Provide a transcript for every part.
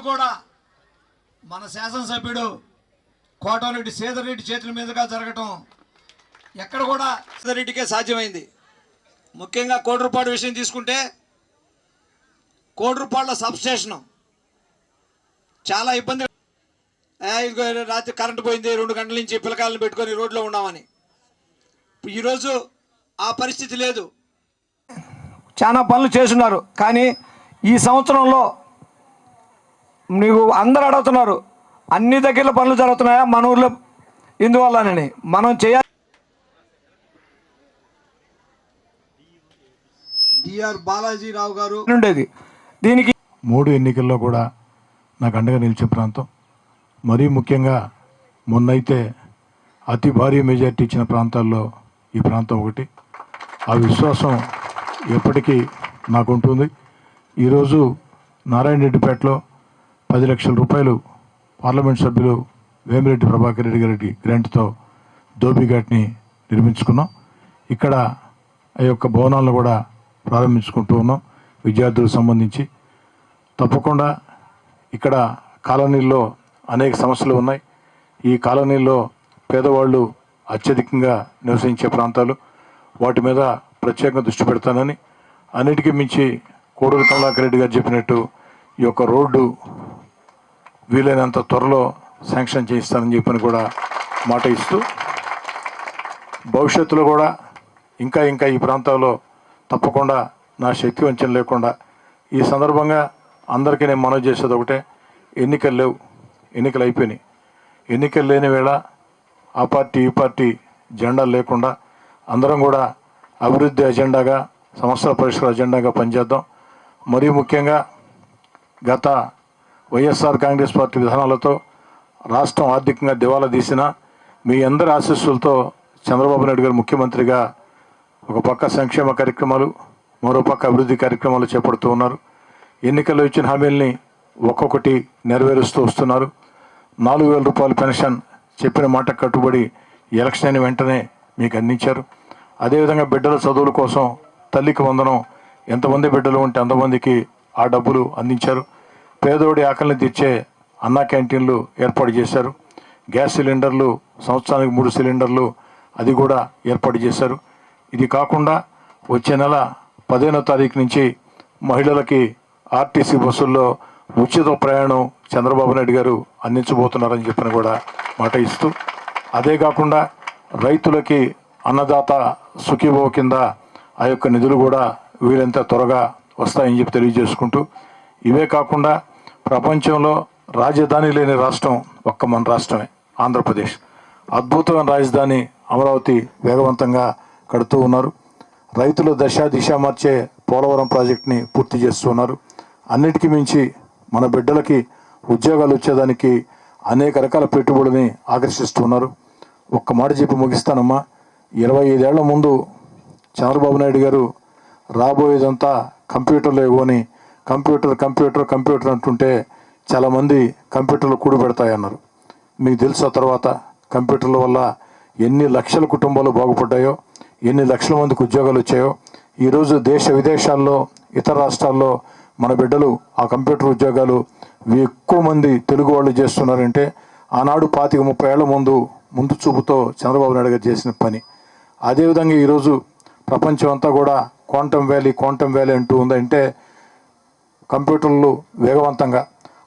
కూడా మన శాసనసభ్యుడు కోటరెడ్డి సీతారెడ్డి చేతుల మీదుగా జరగటం ఎక్కడ కూడా సీతారెడ్డికే సాధ్యమైంది. ముఖ్యంగా కోటి విషయం తీసుకుంటే కోటి రూపాయల సబ్స్టేషను చాలా ఇబ్బంది ఇదిగో రాత్రి కరెంటు పోయింది రెండు గంటల నుంచి పిల్లకాయలను పెట్టుకొని రోడ్లో ఉన్నామని. ఈరోజు ఆ పరిస్థితి లేదు. చాలా పనులు చేస్తున్నారు కానీ ఈ సంవత్సరంలో నీకు అందరు అడుగుతున్నారు. అన్ని దగ్గర పనులు జరుగుతున్నాయా? మన ఊర్లో ఇందువల్లనని. మనం చేయాలి. డిఆర్ బాలాజీరావు గారు. ఉండేది దీనికి మూడు ఎన్నికల్లో కూడా నాకు అండగా నిలిచే ప్రాంతం. మరీ ముఖ్యంగా మొన్నైతే అతి భారీ మెజార్టీ ఇచ్చిన ప్రాంతాల్లో ఈ ప్రాంతం ఒకటి. ఆ విశ్వాసం ఎప్పటికీ నాకు ఉంటుంది. ఈరోజు నారాయణ రెడ్డిపేటలో పది లక్షల రూపాయలు పార్లమెంట్ సభ్యులు వేమిరెడ్డి ప్రభాకర్ రెడ్డి గారి గ్రాంట్తో ధోబీఘాట్ని నిర్మించుకున్నాం. ఇక్కడ ఆ యొక్క భవనాలను కూడా ప్రారంభించుకుంటూ ఉన్నాం విద్యార్థులకు సంబంధించి. తప్పకుండా ఇక్కడ కాలనీల్లో అనేక సమస్యలు ఉన్నాయి. ఈ కాలనీల్లో పేదవాళ్ళు అత్యధికంగా నివసించే ప్రాంతాలు వాటి మీద ప్రత్యేకంగా దృష్టి పెడతానని. అన్నిటికీ మించి కోడూరు కమలాకర్ రెడ్డి గారు చెప్పినట్టు ఈ యొక్క రోడ్డు వీలైనంత త్వరలో శాంక్షన్ చేయిస్తానని చెప్పని కూడా మాట ఇస్తూ భవిష్యత్తులో కూడా ఇంకా ఇంకా ఈ ప్రాంతాల్లో తప్పకుండా నా శక్తి వంచన లేకుండా ఈ సందర్భంగా అందరికీ నేను మనవి చేసేది ఒకటే ఎన్నికలు లేవు ఎన్నికలు అయిపోయినాయి. ఎన్నికలు లేని వేళ ఆ పార్టీ ఈ పార్టీ జెండాలు లేకుండా అందరం కూడా అభివృద్ధి అజెండాగా సమస్యల పరిష్కార అజెండాగా పనిచేద్దాం. మరీ ముఖ్యంగా గత వైఎస్ఆర్ కాంగ్రెస్ పార్టీ విధానాలతో రాష్ట్రం ఆర్థికంగా దివాలా తీసిన మీ అందరి ఆశీస్సులతో చంద్రబాబు నాయుడు గారు ముఖ్యమంత్రిగా ఒక పక్క సంక్షేమ కార్యక్రమాలు మరో పక్క అభివృద్ధి కార్యక్రమాలు చేపడుతూ ఉన్నారు. ఎన్నికల్లో ఇచ్చిన హామీల్ని ఒక్కొక్కటి నెరవేరుస్తూ వస్తున్నారు. నాలుగు వేల రూపాయల పెన్షన్ చెప్పిన మాట కట్టుబడి ఎలక్షన్ అయిన వెంటనే మీకు అందించారు. అదేవిధంగా బిడ్డల చదువుల కోసం తల్లికి వందనం ఎంతమంది బిడ్డలు ఉంటే అంతమందికి ఆ డబ్బులు అందించారు. పేదోడి ఆకలిని తెచ్చే అన్నా క్యాంటీన్లు ఏర్పాటు చేశారు. గ్యాస్ సిలిండర్లు సంవత్సరానికి మూడు సిలిండర్లు అది కూడా ఏర్పాటు చేశారు. ఇది కాకుండా వచ్చే నెల పదిహేనో తారీఖు నుంచి మహిళలకి ఆర్టీసీ బస్సుల్లో ఉచిత ప్రయాణం చంద్రబాబు నాయుడు గారు అందించబోతున్నారని చెప్పిన కూడా మాట ఇస్తూ అదే కాకుండా రైతులకి అన్నదాత సుఖీభవ కింద ఆ యొక్క నిధులు కూడా వీలెంత త్వరగా వస్తాయని చెప్పి తెలియజేసుకుంటూ ఇవే కాకుండా ప్రపంచంలో రాజధాని లేని రాష్ట్రం ఒక్క మన రాష్ట్రమే ఆంధ్రప్రదేశ్. అద్భుతమైన రాజధాని అమరావతి వేగవంతంగా కడుతూ ఉన్నారు. రైతులు దశ దిశ మార్చే పోలవరం ప్రాజెక్టుని పూర్తి చేస్తున్నారు. అన్నిటికీ మించి మన బిడ్డలకి ఉద్యోగాలు వచ్చేదానికి అనేక రకాల పెట్టుబడులని ఆకర్షిస్తున్నారు. ఒక్క మాట చెప్పి ముగిస్తానమ్మా. ఇరవై ఐదేళ్ళ ముందు చంద్రబాబు నాయుడు గారు రాబోయేదంతా కంప్యూటర్లో ఇవ్వని కంప్యూటర్ కంప్యూటర్ కంప్యూటర్ అంటుంటే చాలామంది కంప్యూటర్లు కూడబెడతాయన్నారు మీకు తెలుసా తర్వాత కంప్యూటర్ల వల్ల ఎన్ని లక్షల కుటుంబాలు బాగుపడ్డాయో ఎన్ని లక్షల మందికి ఉద్యోగాలు వచ్చాయో. ఈరోజు దేశ విదేశాల్లో ఇతర రాష్ట్రాల్లో మన బిడ్డలు ఆ కంప్యూటర్ ఉద్యోగాలు ఎక్కువ మంది తెలుగు వాళ్ళు చేస్తున్నారంటే ఆనాడు పాతిక ముప్పై ఏళ్ళ ముందు ముందు చూపుతో చంద్రబాబు నాయుడు గారు చేసిన పని. అదేవిధంగా ఈరోజు ప్రపంచం అంతా కూడా క్వాంటమ్ వ్యాలీ క్వాంటమ్ వ్యాలీ అంటూ ఉందంటే కంప్యూటర్లు వేగవంతంగా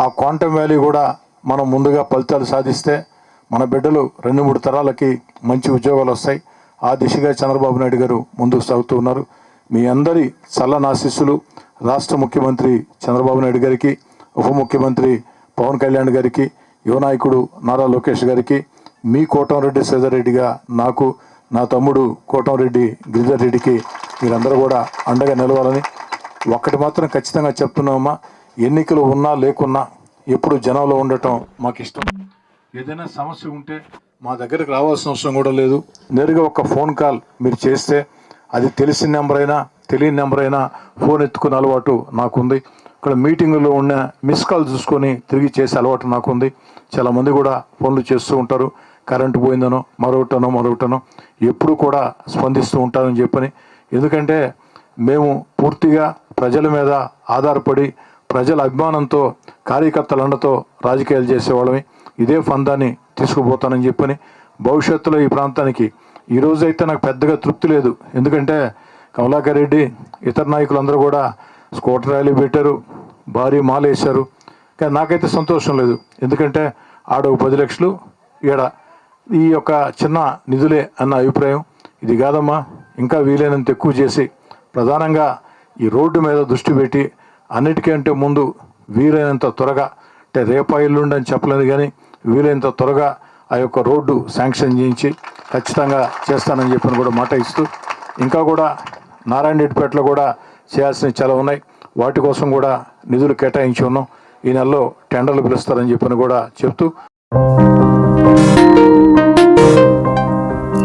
ఆ క్వాంటమ్ వ్యాలీ కూడా మనం ముందుగా ఫలితాలు సాధిస్తే మన బిడ్డలు రెండు మూడు తరాలకి మంచి ఉద్యోగాలు వస్తాయి. ఆ దిశగా చంద్రబాబు నాయుడు గారు ముందుకు సాగుతూ ఉన్నారు. మీ అందరి చల్లనాశిస్సులు రాష్ట్ర ముఖ్యమంత్రి చంద్రబాబు నాయుడు గారికి ఉప ముఖ్యమంత్రి పవన్ కళ్యాణ్ గారికి యువనాయకుడు నారా లోకేష్ గారికి మీ కోటంరెడ్డి శ్రీధర్రెడ్డిగా నాకు నా తమ్ముడు కోటంరెడ్డి గిరిధర్ రెడ్డికి మీరందరూ కూడా అండగా నిలవాలని ఒక్కటి మాత్రం ఖచ్చితంగా చెప్తున్నామమ్మా ఎన్నికలు ఉన్నా లేకున్నా ఎప్పుడు జనంలో ఉండటం మాకు ఇష్టం ఏదైనా సమస్య ఉంటే మా దగ్గరకు రావాల్సిన అవసరం కూడా లేదు. నేరుగా ఒక ఫోన్ కాల్ మీరు చేస్తే అది తెలిసిన నెంబర్ అయినా తెలియని నెంబర్ అయినా ఫోన్ ఎత్తుకునే అలవాటు నాకుంది. ఇక్కడ మీటింగులో ఉన్న మిస్ కాల్ చూసుకొని తిరిగి చేసే అలవాటు నాకుంది. చాలామంది కూడా ఫోన్లు చేస్తూ ఉంటారు. కరెంటు పోయిందనో మరొకటనో మరొకటనో ఎప్పుడు కూడా స్పందిస్తూ ఉంటారని చెప్పని. ఎందుకంటే మేము పూర్తిగా ప్రజల మీద ఆధారపడి ప్రజల అభిమానంతో కార్యకర్తల అండతో రాజకీయాలు చేసేవాళ్ళమి. ఇదే ఫందాన్ని తీసుకుపోతానని చెప్పని భవిష్యత్తులో ఈ ప్రాంతానికి ఈరోజైతే నాకు పెద్దగా తృప్తి లేదు. ఎందుకంటే కమలాకర్ రెడ్డి ఇతర నాయకులందరూ కూడా స్కూటర్ ర్యాలీ పెట్టారు భారీ మాల వేశారు. కానీ నాకైతే సంతోషం లేదు. ఎందుకంటే ఆడ పది లక్షలు ఈడ ఈ యొక్క చిన్న నిధులే అన్న అభిప్రాయం. ఇది కాదమ్మా ఇంకా వీలైనంత ఎక్కువ చేసి ప్రధానంగా ఈ రోడ్డు మీద దృష్టి పెట్టి అన్నిటికంటే ముందు వీలైనంత త్వరగా అంటే రేపా ఎల్లుండి అని చెప్పలేదు కానీ వీలైనంత త్వరగా ఆ యొక్క రోడ్డు శాంక్షన్ చేయించి ఖచ్చితంగా చేస్తానని చెప్పిన కూడా మాట ఇస్తూ ఇంకా కూడా నారాయణ రెడ్డిపేటలో కూడా చేయాల్సినవి చాలా ఉన్నాయి. వాటి కోసం కూడా నిధులు కేటాయించి ఉన్నాం. ఈ నెలలో టెండర్లు పిలుస్తారని చెప్పిన కూడా చెప్తూ